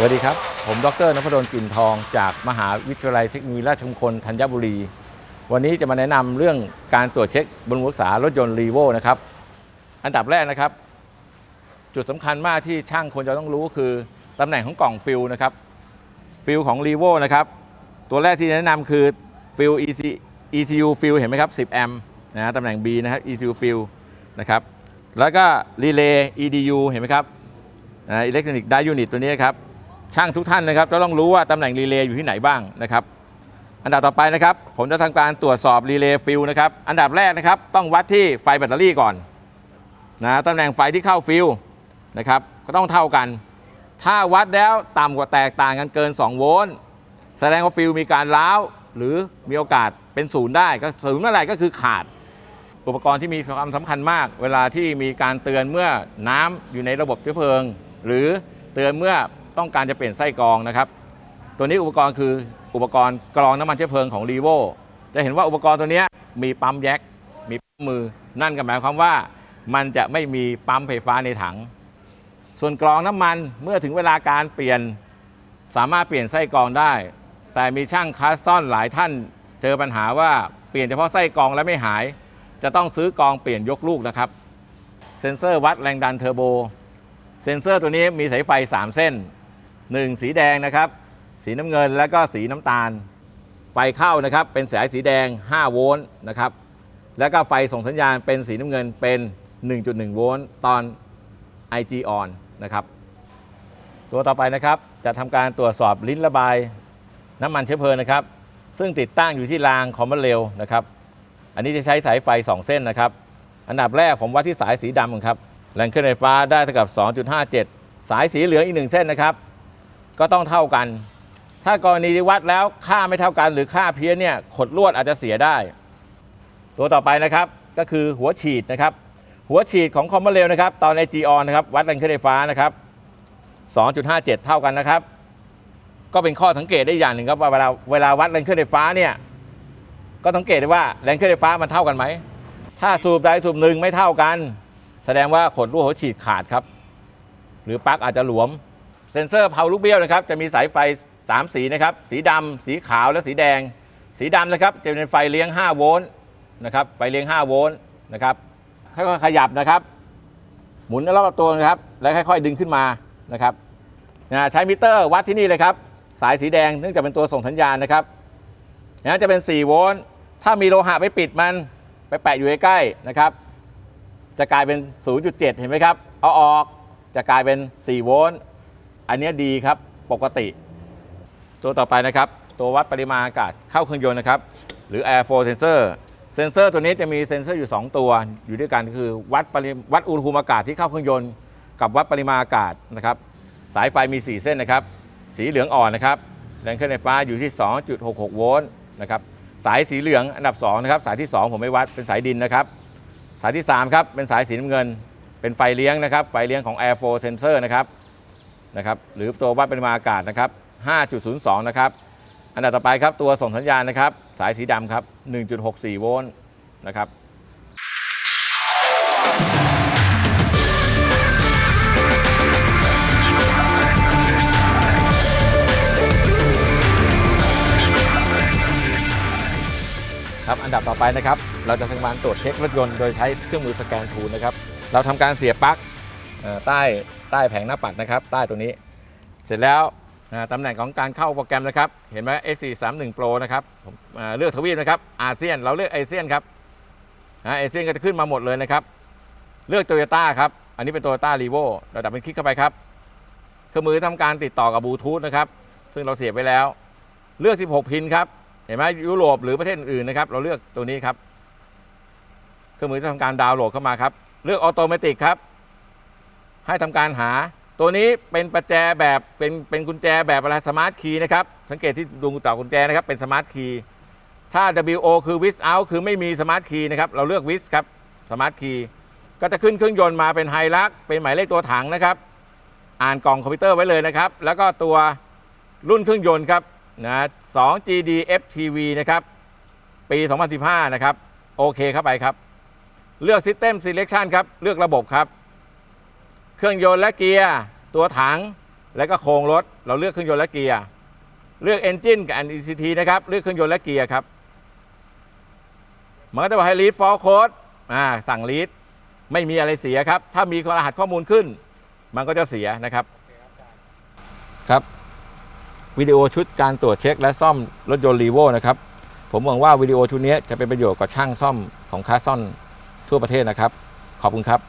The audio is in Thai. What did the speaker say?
สวัสดีครับ ผมดรนพดลกิ่นทอง จากมหาวิทยาลัยเทคโนโลยีราชมงคลธัญบุรี วันนี้จะมาแนะนำเรื่องการตรวจเช็คบำรุงรักษารถยนต์รีโวนะครับ อันดับแรกนะครับ จุดสำคัญมากที่ช่างควรจะต้องรู้คือตำแหน่งของกล่องฟิลนะครับ ฟิลของรีโวนะครับ ตัวแรกที่แนะนำคือฟิล EC ECU ฟิลเห็นไหมครับ 10 แอมป์นะฮะตำแหน่ง B นะครับ ECU ฟิลนะครับ แล้วก็รีเลย์ EDU เห็นไหมครับอิเล็กทรอนิกส์ไดยูนิตตัวนี้ครับ ช่างทุกท่านนะครับจะต้องรู้ว่าตำแหน่งรีเลย์อยู่ที่ไหนบ้างนะครับ อันดับต่อไปนะครับ ผมจะทำการตรวจสอบรีเลย์ฟิลนะครับอันดับแรกนะครับต้องวัดที่ไฟแบตเตอรี่ก่อนนะตำแหน่งไฟที่เข้าฟิลนะครับก็ต้องเท่ากัน ถ้าวัดแล้วต่ำกว่าแตกต่างกันเกิน 2 โวลต์แสดงว่าฟิลมีการร้าวหรือมีโอกาสเป็นศูนย์ได้ก็ศูนย์เมื่อไหร่ก็คือขาดอุปกรณ์ที่มีความสำคัญมาก เวลาที่มีการเตือนเมื่อน้ำอยู่ในระบบเชื้อเพลิง หรือเตือนเมื่อ ต้องการจะเปลี่ยนไส้กรองนะครับ ตัวนี้อุปกรณ์คืออุปกรณ์กรองน้ำมันเชื้อเพลิงของรีโวจะเห็นว่าอุปกรณ์ตัวนี้มีปั๊มแยกมีปั๊มมือ นั่นก็หมายความว่ามันจะไม่มีปั๊มไฟฟ้าในถัง ส่วนกรองน้ำมันเมื่อถึงเวลาการเปลี่ยน สามารถเปลี่ยนไส้กรองได้ แต่มีช่างคัสซอนหลายท่าน เจอปัญหาว่าเปลี่ยนเฉพาะไส้กรองแล้วไม่หาย จะต้องซื้อกรองเปลี่ยนยกลูกนะครับ เซ็นเซอร์วัดแรงดันเทอร์โบ เซ็นเซอร์ตัวนี้มีสายไฟ 3 เส้น 1 สีแดงนะครับ สีน้ำเงินและก็สีน้ำตาล ไฟเข้านะครับเป็นสายสีแดง 5 โวลต์นะครับ แล้วก็ไฟส่งสัญญาณเป็นสีน้ำเงินเป็น 1.1 โวลต์ตอน IG on นะครับ ตัวต่อไปนะครับจะทำการตรวจสอบลิ้นระบายน้ำมันเชื้อเพลิงนะครับ ซึ่งติดตั้งอยู่ที่รางคอมมอนเรลนะครับ อันนี้จะใช้สายไฟ 2 เส้นนะครับ อันดับแรกผมวัดที่สายสีดำครับแรงเคลื่อนไฟฟ้าได้เท่ากับ 2.57 สายสีเหลืองอีกหนึ่งเส้นนะครับ ก็ต้องเท่ากัน ถ้ากรณีที่วัดแล้วค่าไม่เท่ากัน หรือค่าเพี้ยนเนี่ยขดลวดอาจจะเสียได้ ตัวต่อไปนะครับก็คือหัวฉีดนะครับ หัวฉีดของคอมมอนเรลนะครับ ตอนใน G on นนะครับ วัดแรงเคลื่อนไฟฟ้านะครับ 2.57 เท่ากันนะครับ ก็เป็นข้อสังเกตได้อย่างหนึ่งครับว่าเวลาเวลาวัดแรงเคลื่อนไฟฟ้าเนี่ยก็สังเกตได้ว่าแรงเคลื่อนไฟฟ้ามันเท่ากันไหม ถ้าสูบใดสูบหนึ่งไม่เท่ากัน แสดงว่าขดรั่วหัวฉีดขาดครับ หรือปลั๊กอาจจะหลวม เซ็นเซอร์เพาลูกเบี้ยวนะครับจะมีสายไฟ 3 สีนะครับสีดำสีขาวและสีแดง สีดำนะครับจะเป็นไฟเลี้ยง 5 โวลต์นะครับไฟเลี้ยง 5 โวลต์นะครับค่อยๆขยับนะครับ หมุนรอบตัวนะครับแล้วค่อยๆดึงขึ้นมานะครับใช้มิเตอร์วัดที่นี่เลยครับสายสีแดงเนื่องจากเป็นตัวส่งสัญญาณนะครับนะจะเป็น 4 โวลต์ถ้ามีโลหะไปปิดมันไปแปะอยู่ใกล้ๆนะครับ จะกลายเป็น 0.7 เห็นไหมครับ เอาออกจะกลายเป็น 4 โวลต์ อันนี้ดีครับปกติ ตัวต่อไปนะครับ ตัววัดปริมาณอากาศเข้าเครื่องยนต์นะครับ หรือ air flow sensor เซนเซอร์ตัวนี้จะมีเซนเซอร์อยู่ 2 ตัวอยู่ด้วยกันคือวัดปริวัดอุณหภูมิอากาศที่เข้าเครื่องยนต์กับวัดปริมาณอากาศนะครับ สายไฟมี 4 เส้นนะครับ สีเหลืองอ่อนนะครับแรงเคลื่อนไฟฟ้าอยู่ที่ 2.66 โวลต์นะครับสายสีเหลืองอันดับ2นะครับสายที่ 2 ผมไม่วัดเป็นสายดินนะครับ สายที่3ครับเป็นสายสีน้ำเงิน เป็นไฟเลี้ยงนะครับไฟเลี้ยงของ Air Flow Sensor นะครับ นะครับหรือตัววัดปริมาณอากาศนะครับ 5.02 นะครับ อันดับต่อไปครับตัวส่งสัญญาณนะครับ สายสีดำครับ 1.64 โวลต์นะครับครับอันดับต่อไปนะครับ เราจะทำการตรวจเช็ครถยนต์โดยใช้เครื่องมือสแกนทูลนะครับ เราทำการเสียบปลั๊ก ใต้ใต้แผงหน้าปัดนะครับ ใต้ตัวนี้ เสร็จแล้วตำแหน่งของการเข้าโปรแกรมนะครับ เห็นไหม S431 Pro นะครับผมเลือกทวีปนะครับอาเซียนเราเลือกอาเซียนครับอาเซียนก็จะขึ้นมาหมดเลยนะครับ เลือกโตโยต้าครับ อันนี้เป็นโตโยต้ารีโวเระดับเป็นคลิกเข้าไปครับเครื่องมือทำการติดต่อกับบลูทูธนะครับ ซึ่งเราเสียบไว้แล้ว เลือก 16 พินครับ เห็นไหมยุโรปหรือประเทศอื่นนะครับ เราเลือกตัวนี้ครับ เครื่องมือที่ทำการดาวน์โหลดเข้ามาครับ เลือกออโตเมติกครับ ให้ทำการหา ตัวนี้เป็นประแจแบบเป็นเป็นกุญแจแบบอะไรสมาร์ทคีย์นะครับ สังเกตที่ดวงต่อกุญแจนะครับเป็นสมาร์ทคีย์ถ้า WO คือ with out คือไม่มีสมาร์ทคีย์นะครับเราเลือก with ครับสมาร์ทคีย์ก็จะขึ้นเครื่องยนต์มาเป็นไฮลักเป็นหมายเลขตัวถังนะครับ อ่านกล่องคอมพิวเตอร์ไว้เลยนะครับ แล้วก็ตัวรุ่นเครื่องยนต์ครับนะ 2GD FTV นะครับ ปี 2015 นะครับ โอเคเข้าไปครับ เลือก System Selection ครับ เลือกระบบครับ เครื่องยนต์และเกียร์ตัวถัง แล้วก็โครงรถ เราเลือกเครื่องยนต์และเกียร์เลือก Engine กับ NECT นะครับเลือกเครื่องยนต์และเกียร์ครับมันก็จะบอกให้ read for code อ่าสั่ง read ไม่มีอะไรเสียครับ ถ้ามีรหัสข้อมูลขึ้น มันก็จะเสียนะครับครับวิดีโอชุดการตรวจเช็ค และซ่อมรถยนต์รีโวนะครับ ผมหวังว่าวิดีโอชุดนี้จะเป็นประโยชน์กับช่างซ่อมของคาซ่อนทั่วประเทศนะครับ ขอบคุณครับ